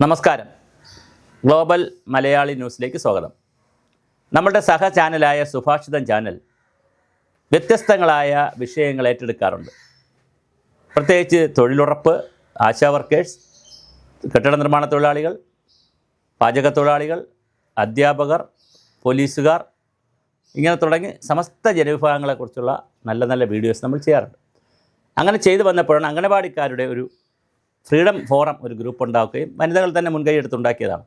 നമസ്കാരം. ഗ്ലോബൽ മലയാളി ന്യൂസിലേക്ക് സ്വാഗതം. നമ്മളുടെ സഹ ചാനലായ സുഭാഷിതം ചാനൽ വ്യത്യസ്തങ്ങളായ വിഷയങ്ങൾ ഏറ്റെടുക്കാറുണ്ട്. പ്രത്യേകിച്ച് തൊഴിലുറപ്പ് ആശാ വർക്കേഴ്സ് കെട്ടിട നിർമ്മാണ തൊഴിലാളികൾ പാചക തൊഴിലാളികൾ അധ്യാപകർ പോലീസുകാർ ഇങ്ങനെ തുടങ്ങി സമസ്ത ജനവിഭാഗങ്ങളെക്കുറിച്ചുള്ള നല്ല നല്ല വീഡിയോസ് നമ്മൾ ചെയ്യാറുണ്ട്. അങ്ങനെ ചെയ്തു വന്നപ്പോഴാണ് അംഗനവാടിക്കാരുടെ ഒരു ഫ്രീഡം ഫോറം ഒരു ഗ്രൂപ്പ് ഉണ്ടാക്കുകയും വനിതകൾ തന്നെ മുൻകൈ എടുത്തുണ്ടാക്കിയതാണ്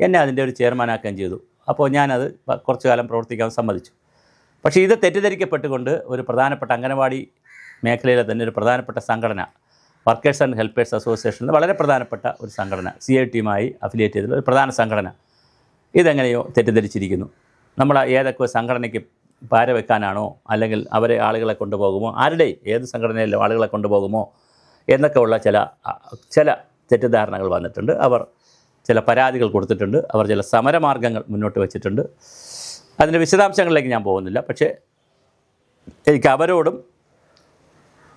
എന്നെ അതിന്റെ ഒരു ചെയർമാനാക്കുകയും ചെയ്തു. അപ്പോൾ ഞാനത് കുറച്ചു കാലം പ്രവർത്തിക്കാൻ സമ്മതിച്ചു. പക്ഷേ ഇത് തെറ്റിദ്ധരിക്കപ്പെട്ടുകൊണ്ട് ഒരു പ്രധാനപ്പെട്ട അംഗനവാടി മേഖലയിലെ തന്നെ ഒരു പ്രധാനപ്പെട്ട സംഘടന വർക്കേഴ്സ് ആൻഡ് ഹെൽപ്പേഴ്സ് അസോസിയേഷൻ വളരെ പ്രധാനപ്പെട്ട ഒരു സംഘടന സി ഐ ടിയുമായി അഫിലിയേറ്റ് ചെയ്തിട്ടുള്ള ഒരു പ്രധാന സംഘടന. ഇതെങ്ങനെയോ തെറ്റിദ്ധരിച്ചിരിക്കുന്നു. നമ്മൾ ഏതൊക്കെ സംഘടനയ്ക്ക് പാര വെക്കാനാണോ അല്ലെങ്കിൽ അവരെ ആളുകളെ കൊണ്ടുപോകുമോ ആരുടെയും ഏത് സംഘടനയിലും ആളുകളെ കൊണ്ടുപോകുമോ എന്നൊക്കെ ഉള്ള ചില ചില തെറ്റിദ്ധാരണകൾ വന്നിട്ടുണ്ട്. അവർ ചില പരാതികൾ കൊടുത്തിട്ടുണ്ട്. അവർ ചില സമരമാർഗങ്ങൾ മുന്നോട്ട് വച്ചിട്ടുണ്ട്. അതിന്റെ വിശദാംശങ്ങളിലേക്ക് ഞാൻ പോകുന്നില്ല. പക്ഷേ എനിക്ക് അവരോടും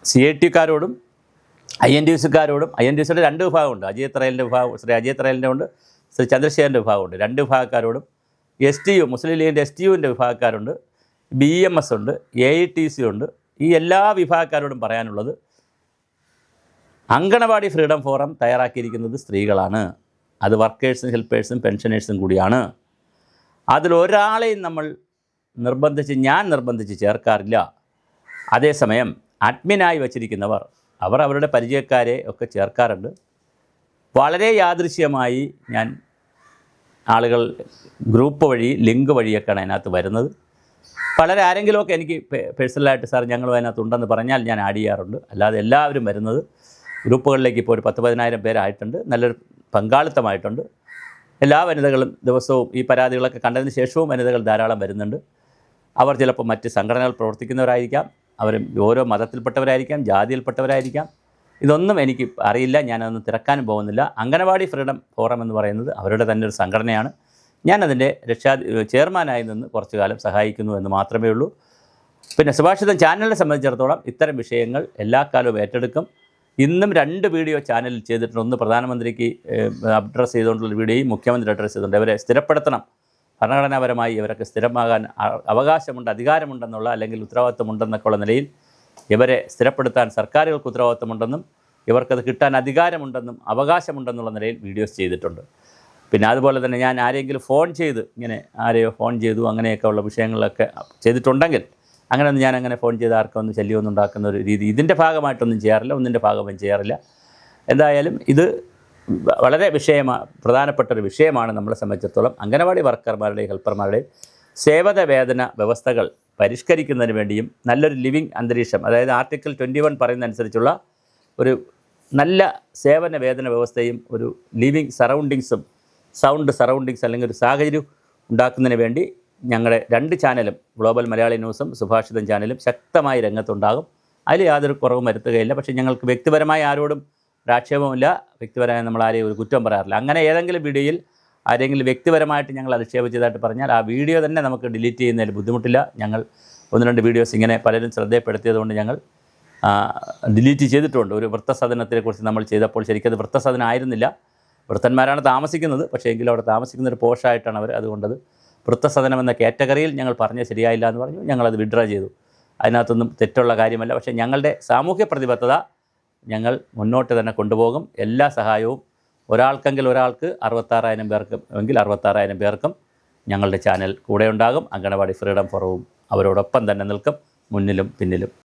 സി ഐ ടിക്കാരോടും ഐ എൻ ഡി സിക്കാരോടും ഐ എൻ ഡി സിയുടെ രണ്ട് വിഭാഗമുണ്ട്. അജയ് ത്രയലിന്റെ വിഭാഗം ശ്രീ അജയ് ത്രയലിന്റെ ഉണ്ട് ശ്രീ ചന്ദ്രശേഖരന്റെ വിഭാഗമുണ്ട്. രണ്ട് വിഭാഗക്കാരോടും എസ് ടി യു മുസ്ലിം ലീഗിന്റെ എസ് ടി യുവിന്റെ വിഭാഗക്കാരുണ്ട് ബി എം എസ് ഉണ്ട് എ ഐ ടി സി ഉണ്ട്. ഈ എല്ലാ വിഭാഗക്കാരോടും പറയാനുള്ളത് അങ്കണവാടി ഫ്രീഡം ഫോറം തയ്യാറാക്കിയിരിക്കുന്നത് സ്ത്രീകളാണ്. അത് വർക്കേഴ്സും ഹെൽപ്പേഴ്സും പെൻഷനേഴ്സും കൂടിയാണ്. അതിലൊരാളെയും നമ്മൾ നിർബന്ധിച്ച് ഞാൻ നിർബന്ധിച്ച് ചേർക്കാറില്ല. അതേസമയം അഡ്മിനായി വച്ചിരിക്കുന്നവർ അവർ അവരുടെ പരിചയക്കാരെ ഒക്കെ ചേർക്കാറുണ്ട്. വളരെ യാദൃശ്യമായി ഞാൻ ആളുകൾ ഗ്രൂപ്പ് വഴി ലിങ്ക് വഴിയൊക്കെയാണ് അതിനകത്ത് വരുന്നത്. വളരെ ആരെങ്കിലുമൊക്കെ എനിക്ക് പേഴ്സണലായിട്ട് സാർ ഞങ്ങളും അതിനകത്ത് ഉണ്ടെന്ന് പറഞ്ഞാൽ ഞാൻ ആഡ് ചെയ്യാറുണ്ട്. അല്ലാതെ എല്ലാവരും വരുന്നത് ഗ്രൂപ്പുകളിലേക്ക് ഇപ്പോൾ ഒരു പത്ത് പതിനായിരം പേരായിട്ടുണ്ട്. നല്ലൊരു പങ്കാളിത്തമായിട്ടുണ്ട്. എല്ലാ വനിതകളും ദിവസവും ഈ പരാതികളൊക്കെ കണ്ടതിന് ശേഷവും വനിതകൾ ധാരാളം വരുന്നുണ്ട്. അവർ ചിലപ്പോൾ മറ്റ് സംഘടനകൾ പ്രവർത്തിക്കുന്നവരായിരിക്കാം. അവർ ഓരോ മതത്തിൽപ്പെട്ടവരായിരിക്കാം ജാതിയിൽപ്പെട്ടവരായിരിക്കാം. ഇതൊന്നും എനിക്ക് അറിയില്ല. ഞാനതൊന്നും തിരക്കാനും പോകുന്നില്ല. അംഗനവാടി ഫ്രീഡം ഫോറം എന്ന് പറയുന്നത് അവരുടെ തന്നെ ഒരു സംഘടനയാണ്. ഞാനതിന്റെ രക്ഷാ ചെയർമാനായി നിന്ന് കുറച്ചു കാലം സഹായിക്കുന്നു എന്ന് മാത്രമേ ഉള്ളൂ. പിന്നെ സുഭാഷിതം ചാനലിനെ സംബന്ധിച്ചിടത്തോളം ഇത്തരം വിഷയങ്ങൾ എല്ലാ കാലവും ഏറ്റെടുക്കും. ഇന്നും രണ്ട് വീഡിയോ ചാനലിൽ ചെയ്തിട്ടുണ്ട്. ഒന്ന് പ്രധാനമന്ത്രിക്ക് അഡ്രസ്സ് ചെയ്തുകൊണ്ടുള്ള വീഡിയോയും മുഖ്യമന്ത്രി അഡ്രസ്സ് ചെയ്തുകൊണ്ട് ഇവരെ സ്ഥിരപ്പെടുത്തണം. ഭരണഘടനാപരമായി ഇവരൊക്കെ സ്ഥിരമാകാൻ അവകാശമുണ്ട് അധികാരമുണ്ടെന്നുള്ള അല്ലെങ്കിൽ ഉത്തരവാദിത്വമുണ്ടെന്നൊക്കെയുള്ള നിലയിൽ ഇവരെ സ്ഥിരപ്പെടുത്താൻ സർക്കാരുകൾക്ക് ഉത്തരവാദിത്വമുണ്ടെന്നും ഇവർക്കത് കിട്ടാൻ അധികാരമുണ്ടെന്നും അവകാശമുണ്ടെന്നുള്ള നിലയിൽ വീഡിയോസ് ചെയ്തിട്ടുണ്ട്. പിന്നെ അതുപോലെ തന്നെ ഞാൻ ആരെങ്കിലും ഫോൺ ചെയ്ത് ഇങ്ങനെ ആരെയോ ഫോൺ ചെയ്തു അങ്ങനെയൊക്കെ ഉള്ള വിഷയങ്ങളൊക്കെ ചെയ്തിട്ടുണ്ടെങ്കിൽ അങ്ങനെയൊന്നും ഞാൻ അങ്ങനെ ഫോൺ ചെയ്ത് ആർക്കും ഒന്നും ശല്യമൊന്നും ഉണ്ടാക്കുന്ന ഒരു രീതി ഇതിന്റെ ഭാഗമായിട്ടൊന്നും ചെയ്യാറില്ല ഒന്നിന്റെ ഭാഗമൊന്നും ചെയ്യാറില്ല. എന്തായാലും ഇത് വളരെ വിഷയമാണ് പ്രധാനപ്പെട്ട ഒരു വിഷയമാണ് നമ്മളെ സംബന്ധിച്ചിടത്തോളം. അംഗനവാടി വർക്കർമാരുടെയും ഹെൽപ്പർമാരുടെയും സേവന വേതന വ്യവസ്ഥകൾ പരിഷ്കരിക്കുന്നതിന് വേണ്ടിയും നല്ലൊരു ലിവിങ് അന്തരീക്ഷം അതായത് ആർട്ടിക്കിൾ ട്വന്റി വൺ പറയുന്നതനുസരിച്ചുള്ള ഒരു നല്ല സേവന വേതന വ്യവസ്ഥയും ഒരു ലിവിങ് സറൗണ്ടിങ്സും സൗണ്ട് സറൗണ്ടിങ്സ് അല്ലെങ്കിൽ ഒരു സാഹചര്യം ഉണ്ടാക്കുന്നതിന് വേണ്ടി ഞങ്ങളുടെ രണ്ട് ചാനലും ഗ്ലോബൽ മലയാളി ന്യൂസും സുഭാഷിതം ചാനലും ശക്തമായി രംഗത്തുണ്ടാകും. അതിൽ യാതൊരു കുറവും വരുത്തുകയില്ല. പക്ഷേ ഞങ്ങൾക്ക് വ്യക്തിപരമായി ആരോടും ഒരാക്ഷേപമില്ല വ്യക്തിപരമായി നമ്മൾ ആരെയും ഒരു കുറ്റം പറയാറില്ല. അങ്ങനെ ഏതെങ്കിലും വീഡിയോയിൽ ആരെങ്കിലും വ്യക്തിപരമായിട്ട് ഞങ്ങൾ അധിക്ഷേപിച്ചതായിട്ട് പറഞ്ഞാൽ ആ വീഡിയോ തന്നെ നമുക്ക് ഡിലീറ്റ് ചെയ്യുന്നതിൽ ബുദ്ധിമുട്ടില്ല. ഞങ്ങൾ ഒന്ന് രണ്ട് വീഡിയോസ് ഇങ്ങനെ പലരും ശ്രദ്ധയപ്പെടുത്തിയതുകൊണ്ട് ഞങ്ങൾ ഡിലീറ്റ് ചെയ്തിട്ടുണ്ട്. ഒരു വൃത്തസദനത്തെക്കുറിച്ച് നമ്മൾ ചെയ്തപ്പോൾ ശരിക്കും അത് വൃത്തസദനം ആയിരുന്നില്ല വൃത്തന്മാരാണ് താമസിക്കുന്നത്. പക്ഷേ എങ്കിലും അവിടെ താമസിക്കുന്ന ഒരു പോഷായിട്ടാണ് അവർ അതുകൊണ്ടത് വൃത്തസദനം എന്ന കാറ്റഗറിയിൽ ഞങ്ങൾ പറഞ്ഞത് ശരിയായില്ല എന്ന് പറഞ്ഞു. ഞങ്ങളത് വിഡ്രോ ചെയ്തു. അതിനകത്തൊന്നും തെറ്റുള്ള കാര്യമല്ല. പക്ഷേ ഞങ്ങളുടെ സാമൂഹ്യ പ്രതിബദ്ധത ഞങ്ങൾ മുന്നോട്ട് തന്നെ കൊണ്ടുപോകും. എല്ലാ സഹായവും ഒരാൾക്കെങ്കിൽ ഒരാൾക്ക് അറുപത്താറായിരം പേർക്ക് എങ്കിൽ അറുപത്താറായിരം പേർക്കും ഞങ്ങളുടെ ചാനൽ കൂടെ ഉണ്ടാകും. അങ്കണവാടി ഫ്രീഡം ഫോറവും അവരോടൊപ്പം തന്നെ നിൽക്കും. മുന്നിലും പിന്നിലും.